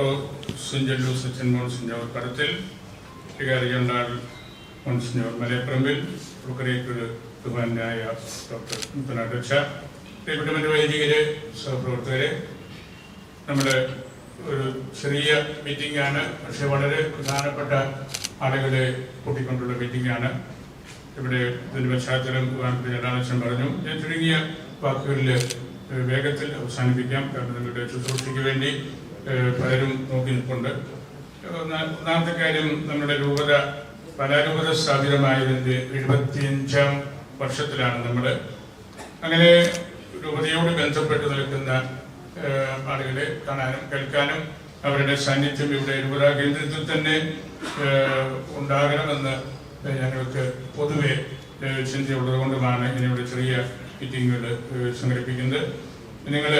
Doctor സുഞ്ചല്ലു Sachin monsignor കടത്തിൽ വികാരി ജനറൽ മോൺസിഞ്ഞോർ മലയപ്പറമ്പിൽ പ്രൊക്കറേറ്റർ ബഹുമാനായ ഡോക്ടർ മുത്തനാട്ടച്ച പ്രിയപ്പെട്ട മറ്റു വൈദികരെ സഹപ്രവർത്തകരെ നമ്മുടെ ഒരു ചെറിയ മീറ്റിംഗ് ആണ് പക്ഷെ വളരെ പ്രധാനപ്പെട്ട ആളുകളെ കൂട്ടിക്കൊണ്ടുള്ള മീറ്റിംഗ് ആണ് ഇവിടെ ഇതിന്റെ പശ്ചാത്തലം ജനാലക്ഷൻ പറഞ്ഞു. ഞാൻ ചുരുങ്ങിയ വാക്കുകളിൽ വേഗത്തിൽ അവസാനിപ്പിക്കാം. കാരണം നിങ്ങളുടെ ശുശ്രൂഷയ്ക്ക് വേണ്ടി പലരും നോക്കി നിൽപ്പുണ്ട്. ഒന്നാമത്തെ കാര്യം നമ്മുടെ രൂപത കലാരൂപത സ്ഥാപിതമായതിന്റെ എഴുപത്തിയഞ്ചാം വർഷത്തിലാണ് നമ്മൾ അങ്ങനെ രൂപതയോട് ബന്ധപ്പെട്ട് നിൽക്കുന്ന ആളുകളെ കാണാനും കേൾക്കാനും അവരുടെ സാന്നിധ്യം ഇവിടെ രൂപത കേന്ദ്രത്തിൽ തന്നെ ഉണ്ടാകണമെന്ന് ഞങ്ങൾക്ക് പൊതുവെ ചിന്തയുള്ളത് കൊണ്ടുമാണ് ഇങ്ങനെയുള്ള ചെറിയ മീറ്റിങ്ങുകൾ സംഘടിപ്പിക്കുന്നത്. നിങ്ങൾ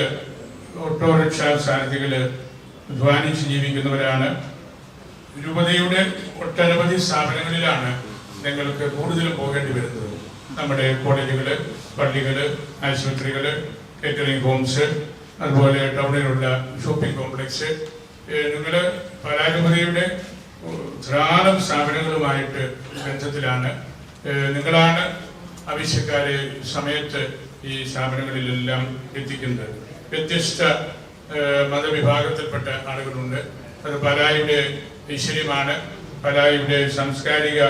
ഓട്ടോറിക്ഷ സാരഥികൾ അധ്വാനിച്ച് ജീവിക്കുന്നവരാണ്. രൂപതയുടെ ഒട്ടനവധി സ്ഥാപനങ്ങളിലാണ് നിങ്ങൾക്ക് കൂടുതലും പോകേണ്ടി വരുന്നത്. നമ്മുടെ കോളേജുകൾ പള്ളികൾ ആശുപത്രികൾ കേറ്ററിംഗ് ഹോംസ് അതുപോലെ ടൗണിലുള്ള ഷോപ്പിംഗ് കോംപ്ലക്സ് നിങ്ങൾ പരാരൂപതയുടെ ധാരാളം സ്ഥാപനങ്ങളുമായിട്ട് ബന്ധത്തിലാണ്. നിങ്ങളാണ് ആവശ്യക്കാരെ സമയത്ത് ഈ സ്ഥാപനങ്ങളിലെല്ലാം എത്തിക്കുന്നത്. വ്യത്യസ്ത മതവിഭാഗത്തിൽപ്പെട്ട ആളുകളുണ്ട്. അത് പലായുടെ ഐശ്വര്യമാണ്. പലായുടെ സാംസ്കാരിക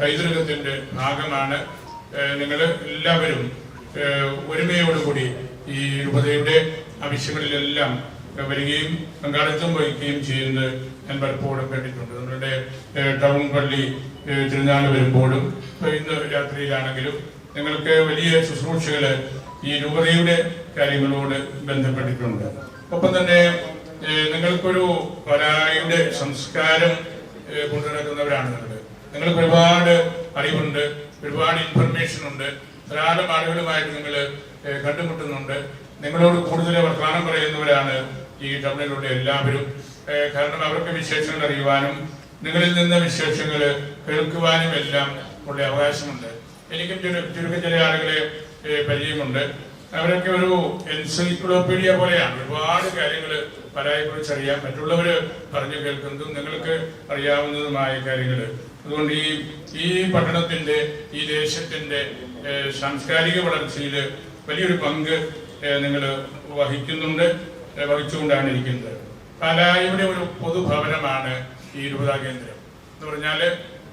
പൈതൃകത്തിന്റെ ഭാഗമാണ്. നിങ്ങൾ എല്ലാവരും ഒരുമയോടുകൂടി ഈ രൂപതയുടെ ആവശ്യങ്ങളിലെല്ലാം വരികയും പങ്കാളിത്തം വഹിക്കുകയും ചെയ്യുന്നത് ഞാൻ പലപ്പോഴും കണ്ടിട്ടുണ്ട് നമ്മളുടെ ടൗൺ പള്ളി തിരുനാൾ വരുമ്പോഴും ഇന്ന് രാത്രിയിലാണെങ്കിലും നിങ്ങൾക്ക് വലിയ ശുശ്രൂഷകൾ ഈ രൂപതയുടെ കാര്യങ്ങളോട് ബന്ധപ്പെട്ടിട്ടുണ്ട്. ഒപ്പം തന്നെ നിങ്ങൾക്കൊരു പരായുടെ സംസ്കാരം കൊണ്ടുനടക്കുന്നവരാണ് നിങ്ങൾ നിങ്ങൾക്ക് ഒരുപാട് അറിവുണ്ട് ഒരുപാട് ഇൻഫർമേഷൻ ഉണ്ട്. ധാരാളം ആളുകളുമായിട്ട് നിങ്ങൾ കണ്ടുമുട്ടുന്നുണ്ട്. നിങ്ങളോട് കൂടുതൽ വർത്തമാനം പറയുന്നവരാണ് ഈ ടൗണിലുള്ള എല്ലാവരും. കാരണം അവർക്ക് വിശേഷങ്ങൾ അറിയുവാനും നിങ്ങളിൽ നിന്ന് വിശേഷങ്ങൾ കേൾക്കുവാനും എല്ലാം ഉള്ള അവകാശമുണ്ട്. എനിക്കും ചുരു- ചുരുക്കം ചില ആളുകളെ പരിചയമുണ്ട്. അവരൊക്കെ ഒരു എൻസൈക്ലോപീഡിയ പോലെയാണ്. ഒരുപാട് കാര്യങ്ങൾ പരായെക്കുറിച്ച് അറിയാം മറ്റുള്ളവർ പറഞ്ഞു കേൾക്കുന്നതും നിങ്ങൾക്ക് അറിയാവുന്നതുമായ കാര്യങ്ങൾ. അതുകൊണ്ട് ഈ ഈ പട്ടണത്തിന്റെ ഈ ദേശത്തിന്റെ ഏഹ്, സാംസ്കാരിക വളർച്ചയിൽ വലിയൊരു പങ്ക് നിങ്ങൾ വഹിക്കുന്നുണ്ട് വഹിച്ചുകൊണ്ടാണ് ഇരിക്കുന്നത്. പലായുടെ ഒരു പൊതുഭവനമാണ് ഈ രൂപതാ കേന്ദ്രം. എന്ന് പറഞ്ഞാൽ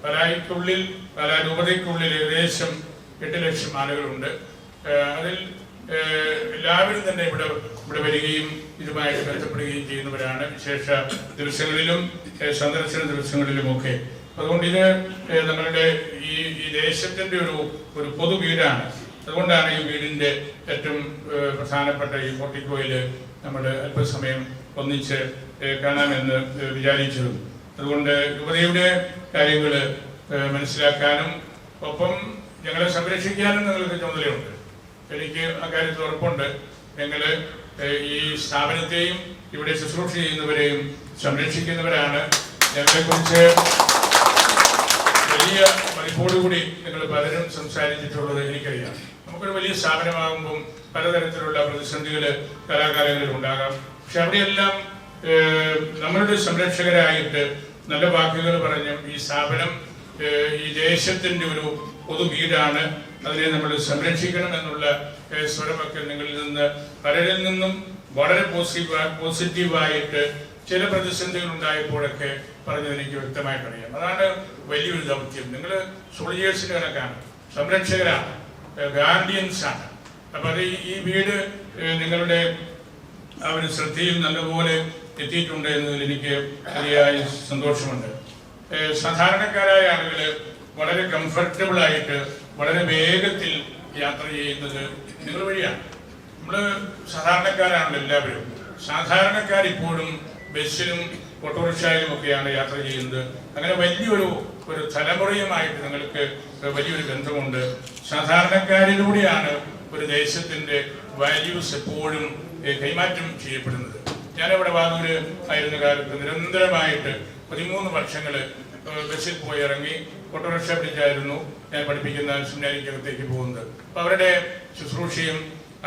പലായിക്കുള്ളിൽ പല രൂപതയ്ക്കുള്ളിൽ ഏകദേശം എട്ട് ലക്ഷം ആളുകളുണ്ട്. അതിൽ എല്ലാവരും തന്നെ ഇവിടെ ഇവിടെ വരികയും ഇതുമായിട്ട് ബന്ധപ്പെടുകയും ചെയ്യുന്നവരാണ്. വിശേഷ ദിവസങ്ങളിലും സന്ദർശന ദിവസങ്ങളിലുമൊക്കെ. അതുകൊണ്ട് ഇത് നമ്മളുടെ ഈ ഈ ദേശത്തിന്റെ ഒരു ഒരു പൊതു വീടാണ്. അതുകൊണ്ടാണ് ഈ വീടിന്റെ ഏറ്റവും പ്രധാനപ്പെട്ട ഈ പോർട്ടിക്കോയിൽ നമ്മൾ അല്പസമയം ഒന്നിച്ച് കാണാമെന്ന് വിചാരിച്ചതും. അതുകൊണ്ട് യുവതയുടെ കാര്യങ്ങൾ മനസ്സിലാക്കാനും ഒപ്പം ഞങ്ങളെ സംരക്ഷിക്കാനും നിങ്ങൾക്ക് ചുമതലയുണ്ട്. എനിക്ക് അക്കാര്യത്തിൽ ഉറപ്പുണ്ട്. ഞങ്ങൾ ഈ സ്ഥാപനത്തെയും ഇവിടെ ശുശ്രൂഷ ചെയ്യുന്നവരെയും സംരക്ഷിക്കുന്നവരാണ്. ഞങ്ങളെക്കുറിച്ച് വലിയ മതിപ്പോടുകൂടി നിങ്ങൾ പലരും സംസാരിച്ചിട്ടുള്ളത് എനിക്കറിയാം. നമുക്കൊരു വലിയ സ്ഥാപനമാകുമ്പം പലതരത്തിലുള്ള പ്രതിസന്ധികൾ കലാകാലങ്ങളിൽ ഉണ്ടാകാം പക്ഷെ അവിടെയെല്ലാം നമ്മളുടെ സംരക്ഷകരായിട്ട് നല്ല വാക്കുകൾ പറഞ്ഞും ഈ സ്ഥാപനം ഈ ദേശത്തിന്റെ ഒരു പൊതു വീടാണ് അതിനെ നമ്മൾ സംരക്ഷിക്കണം എന്നുള്ള സ്വരമൊക്കെ നിങ്ങളിൽ നിന്ന് പലരിൽ നിന്നും വളരെ പോസിറ്റീവ് പോസിറ്റീവായിട്ട് ചില പ്രതിസന്ധികൾ ഉണ്ടായപ്പോഴൊക്കെ പറഞ്ഞത് എനിക്ക് വ്യക്തമായിട്ട് അറിയാം അതാണ് വലിയൊരു ദൗത്യം. നിങ്ങൾ സോളിജേഴ്സിന്റെ കണക്കാണ് സംരക്ഷകരാണ്. ഗാർഡിയൻസ് ആണ് അപ്പൊ അത് ഈ- വീട് നിങ്ങളുടെ ഒരു ശ്രദ്ധയിൽ നല്ലപോലെ എത്തിയിട്ടുണ്ട് എന്നതിൽ എനിക്ക് വലിയ സന്തോഷമുണ്ട്. സാധാരണക്കാരായ ആളുകൾ വളരെ കംഫർട്ടബിൾ ആയിട്ട് വളരെ വേഗത്തിൽ യാത്ര ചെയ്യുന്നത് നിങ്ങൾ വഴിയാണ്. നമ്മൾ സാധാരണക്കാരാണല്ലോ എല്ലാവരും. സാധാരണക്കാർ ഇപ്പോഴും ബസ്സിലും ഓട്ടോറിക്ഷയിലും ഒക്കെയാണ് യാത്ര ചെയ്യുന്നത്. അങ്ങനെ വലിയൊരു ഒരു തലമുറയുമായിട്ട് നിങ്ങൾക്ക് വലിയൊരു ബന്ധമുണ്ട്. സാധാരണക്കാരിലൂടെയാണ് ഒരു ദേശത്തിന്റെ വാല്യൂസ് എപ്പോഴും കൈമാറ്റം ചെയ്യപ്പെടുന്നത്. ഞാനിവിടെ വാതൂര് ആയിരുന്ന കാലത്ത് നിരന്തരമായിട്ട് പതിമൂന്ന് വർഷങ്ങൾ ബസ്സിൽ പോയി ഇറങ്ങി ഓട്ടോറിക്ഷ പിടിച്ചായിരുന്നു ഞാൻ പഠിപ്പിക്കുന്ന സെമിനാരിക്കകത്തേക്ക് പോകുന്നത്. അപ്പൊ അവരുടെ ശുശ്രൂഷയും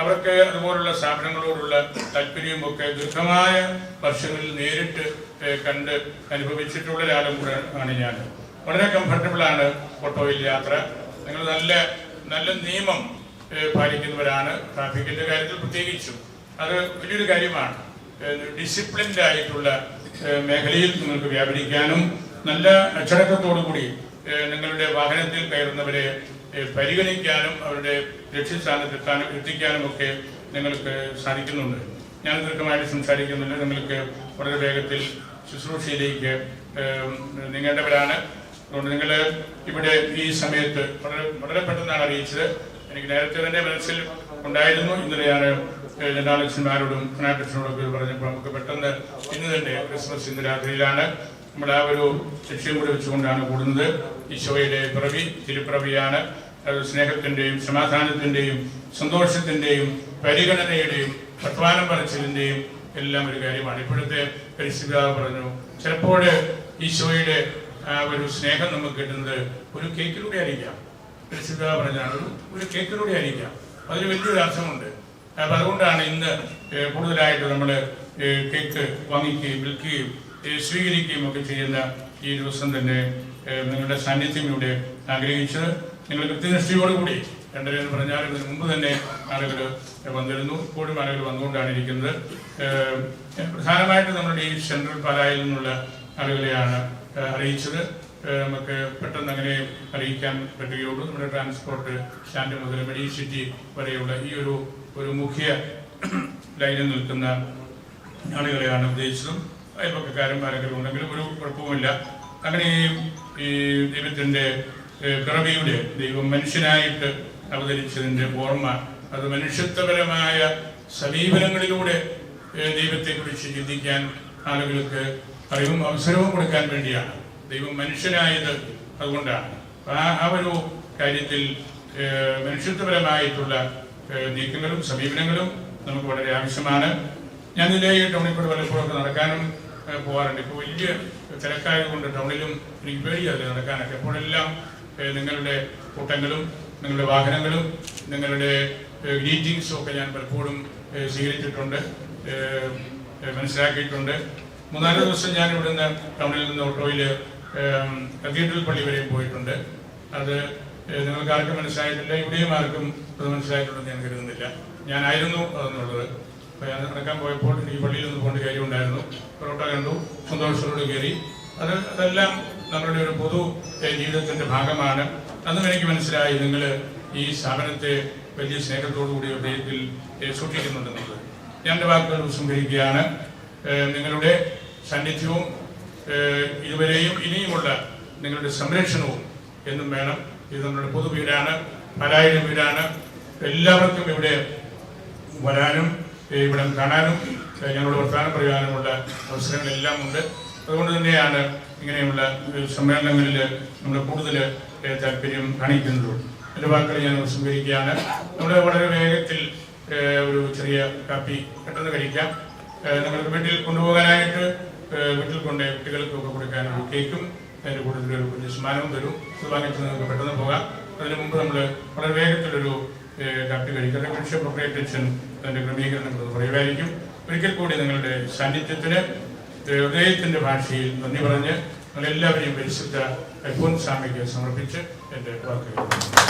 അവർക്ക് അതുപോലുള്ള സ്ഥാപനങ്ങളോടുള്ള താല്പര്യവും ഒക്കെ ദീർഘമായ വർഷങ്ങളിൽ നേരിട്ട് കണ്ട് അനുഭവിച്ചിട്ടുള്ള ഒരാളും കൂടെ ആണ് ഞാൻ. വളരെ കംഫർട്ടബിൾ ആണ് ഓട്ടോയിൽ യാത്ര. നിങ്ങൾ നല്ല നല്ല നിയമം പാലിക്കുന്നവരാണ്. ട്രാഫിക്കിന്റെ കാര്യത്തിൽ പ്രത്യേകിച്ചും. അത് വലിയൊരു കാര്യമാണ്. ഡിസിപ്ലിൻഡ് ആയിട്ടുള്ള മേഖലയിൽ നിങ്ങൾക്ക് വ്യാപരിക്കാനും നല്ല അച്ചടക്കത്തോടുകൂടി നിങ്ങളുടെ വാഹനത്തിൽ കയറുന്നവരെ പരിഗണിക്കാനും അവരുടെ ലക്ഷ്യസ്ഥാനത്തെത്താനും എത്തിക്കാനും ഒക്കെ നിങ്ങൾക്ക് സാധിക്കുന്നുണ്ട്. ഞാൻ ദീർഘമായിട്ട് സംസാരിക്കുന്നുണ്ട്. നിങ്ങൾക്ക് വളരെ വേഗത്തിൽ ശുശ്രൂഷയിലേക്ക് നീങ്ങേണ്ടവരാണ്. അതുകൊണ്ട് നിങ്ങൾ ഇവിടെ ഈ സമയത്ത് വളരെ വളരെ പെട്ടെന്നാണ് അറിയിച്ചത്. എനിക്ക് നേരത്തെ തന്നെ മനസ്സിൽ ഉണ്ടായിരുന്നു. ഇന്നലെയാണ് ജനാലക്ഷ്യന്മാരോടും കൃഷ്ണനോടൊക്കെ പറഞ്ഞപ്പോൾ നമുക്ക് പെട്ടെന്ന് ഇന്ന് തന്നെ ക്രിസ്മസ് ഇന്ന് രാത്രിയിലാണ്. നമ്മൾ ആ ഒരു ലക്ഷ്യം കൂടി വെച്ചുകൊണ്ടാണ് കൂടുന്നത്. ഈശോയുടെ പിറവി തിരുപ്പിറവിയാണ്. സ്നേഹത്തിന്റെയും സ്നേഹത്തിന്റെയും സമാധാനത്തിന്റെയും സന്തോഷത്തിന്റെയും പരിഗണനയുടെയും വർത്തമാനം പറച്ചിലിന്റെയും എല്ലാം ഒരു കാര്യമാണ്. ഇപ്പോഴത്തെ പരിശുദ്ധ പറഞ്ഞു ചിലപ്പോൾ ഈശോയുടെ ഒരു സ്നേഹം നമുക്ക് കിട്ടുന്നത് ഒരു കേക്കിലൂടെ ആയിരിക്കാം. പരിശുദ്ധ പറഞ്ഞാണ് ഒരു കേക്കിലൂടെ ആയിരിക്കാം. അതിന് വലിയൊരു അർത്ഥമുണ്ട്. അപ്പൊ അതുകൊണ്ടാണ് ഇന്ന് കൂടുതലായിട്ട് നമ്മൾ കേക്ക് വാങ്ങിക്കുകയും വിൽക്കുകയും സ്വീകരിക്കുകയും ഒക്കെ ചെയ്യുന്ന ഈ ദിവസം തന്നെ നിങ്ങളുടെ സാന്നിധ്യം ഇവിടെ ആഗ്രഹിച്ചത് നിങ്ങൾ കൃത്യനിഷ്ഠയോടുകൂടി രണ്ടര എന്ന് പറഞ്ഞാൽ ഇതിന് മുമ്പ് തന്നെ ആളുകൾ വന്നിരുന്നു. ഇപ്പോഴും ആളുകൾ വന്നുകൊണ്ടാണ് ഇരിക്കുന്നത്. പ്രധാനമായിട്ട് നമ്മുടെ ഈ സെൻട്രൽ പാലായിൽ നിന്നുള്ള ആളുകളെയാണ് അറിയിച്ചത്. നമുക്ക് പെട്ടെന്ന് അങ്ങനെ അറിയിക്കാൻ പറ്റുകയുള്ളൂ. നമ്മുടെ ട്രാൻസ്പോർട്ട് സ്റ്റാൻഡ് മുതൽ മെഡി സിറ്റി വരെയുള്ള ഈ ഒരു ഒരു മുഖ്യ ലൈനിൽ നിൽക്കുന്ന ആളുകളെയാണ് ഉദ്ദേശിച്ചതും. അയൽപ്പക്കാരും ആരെങ്കിലും ഉണ്ടെങ്കിലും ഒരു കുഴപ്പവുമില്ല. അങ്ങനെ ഈ ഏഹ്, പിറവിയുടെ ദൈവം മനുഷ്യനായിട്ട് അവതരിച്ചതിന്റെ ഓർമ്മ അത് മനുഷ്യത്വപരമായ സമീപനങ്ങളിലൂടെ ദൈവത്തെക്കുറിച്ച് ചിന്തിക്കാൻ ആളുകൾക്ക് അറിവും അവസരവും കൊടുക്കാൻ വേണ്ടിയാണ്. ദൈവം മനുഷ്യനായത് അതുകൊണ്ടാണ്. ആ ആ ഒരു കാര്യത്തിൽ മനുഷ്യത്വപരമായിട്ടുള്ള നീക്കങ്ങളും സമീപനങ്ങളും നമുക്ക് വളരെ ആവശ്യമാണ്. ഞാൻ ഇതിലെ ഈ ടൗണിൽ കൂടെ വല്ലപ്പോഴൊക്കെ നടക്കാനും പോകാറുണ്ട്. ഇപ്പോൾ വലിയ തിരക്കായതുകൊണ്ട് ടൗണിലും എനിക്ക് പേടിയല്ല നടക്കാനൊക്കെ. അപ്പോഴെല്ലാം നിങ്ങളുടെ കൂട്ടങ്ങളും നിങ്ങളുടെ വാഹനങ്ങളും നിങ്ങളുടെ ഗ്രീറ്റിങ്സും ഒക്കെ ഞാൻ പലപ്പോഴും സ്വീകരിച്ചിട്ടുണ്ട് മനസ്സിലാക്കിയിട്ടുണ്ട്. മൂന്നാൽ ദിവസം ഞാൻ ഇവിടുന്ന് ടൗണിൽ നിന്ന് ഓട്ടോയിൽ കത്തീഡ്രൽ പള്ളി വരെയും പോയിട്ടുണ്ട്. അത് നിങ്ങൾക്ക് ആർക്കും മനസ്സിലായിട്ടില്ല ഇവിടെയും ആർക്കും അത് മനസ്സിലായിട്ടുണ്ടെന്ന് ഞാൻ കരുതുന്നില്ല. ഞാനായിരുന്നു അതെന്നുള്ളത്. അപ്പോൾ ഞാൻ നടക്കാൻ പോയപ്പോൾ എനിക്ക് പള്ളിയിൽ നിന്ന് പോകേണ്ട കാര്യമുണ്ടായിരുന്നു പൊറോട്ട കണ്ടു സന്തോഷത്തോട് കയറി. അത് അതെല്ലാം നമ്മളുടെ ഒരു പൊതു ജീവിതത്തിന്റെ ഭാഗമാണ്. അന്നും എനിക്ക് മനസ്സിലായി നിങ്ങൾ ഈ സ്ഥാപനത്തെ വലിയ സ്നേഹത്തോടു കൂടി ഹൃദയത്തിൽ സൂക്ഷിക്കുന്നുണ്ടെന്നുള്ളത്. ഞാൻ എന്റെ വാക്കുകൾ ഉപസംഹരിക്കുകയാണ് നിങ്ങളുടെ സാന്നിധ്യവും ഇതുവരെയും ഇനിയുമുള്ള നിങ്ങളുടെ സംരക്ഷണവും എന്നും വേണം. ഇത് നമ്മുടെ പൊതു വീടാണ് പലായിരം വീടാണ്. എല്ലാവർക്കും ഇവിടെ വരാനും ഇവിടം കാണാനും ഞങ്ങളുടെ വർത്തമാനം പറയാനുമുള്ള അവസരങ്ങളെല്ലാം ഉണ്ട്. അതുകൊണ്ട് തന്നെയാണ് ഇങ്ങനെയുള്ള സമ്മേളനങ്ങളിൽ നമ്മൾ കൂടുതൽ താല്പര്യം കാണിക്കുന്നത്. എന്റെ വാക്കുകൾ ഞാൻ സംഭരിക്കുകയാണ് നമ്മൾ വളരെ വേഗത്തിൽ ഒരു ചെറിയ കാപ്പി പെട്ടെന്ന് കഴിക്കാം. നിങ്ങൾക്ക് വീട്ടിൽ കൊണ്ടുപോകാനായിട്ട് വീട്ടിൽ കൊണ്ട് കുട്ടികൾക്കൊക്കെ കൊടുക്കാൻ ഒരു കേക്കും അതിന്റെ കൂടുതൽ ഒരു കുഞ്ഞ് സമ്മാനവും തരും. ഇത് വാങ്ങിച്ച് നിങ്ങൾക്ക് പെട്ടെന്ന് പോകാം. അതിന് മുമ്പ് നമ്മൾ വളരെ വേഗത്തിലൊരു കാപ്പി കഴിക്കാം. അതേക്കുറിച്ച് പ്രൊപ്പറേറ്റേഷൻ അതിന്റെ ക്രമീകരണങ്ങൾ പറയുമായിരിക്കും. ഒരിക്കൽ കൂടി നിങ്ങളുടെ സാന്നിധ്യത്തിന് ഹൃദയത്തിന്റെ ഭാഷയിൽ നന്ദി പറഞ്ഞ് നിങ്ങളെല്ലാവരെയും പരിശുദ്ധ അൽഫോൻസാമയ്ക്ക് സമർപ്പിച്ച് എന്റെ വാക്കുകൾ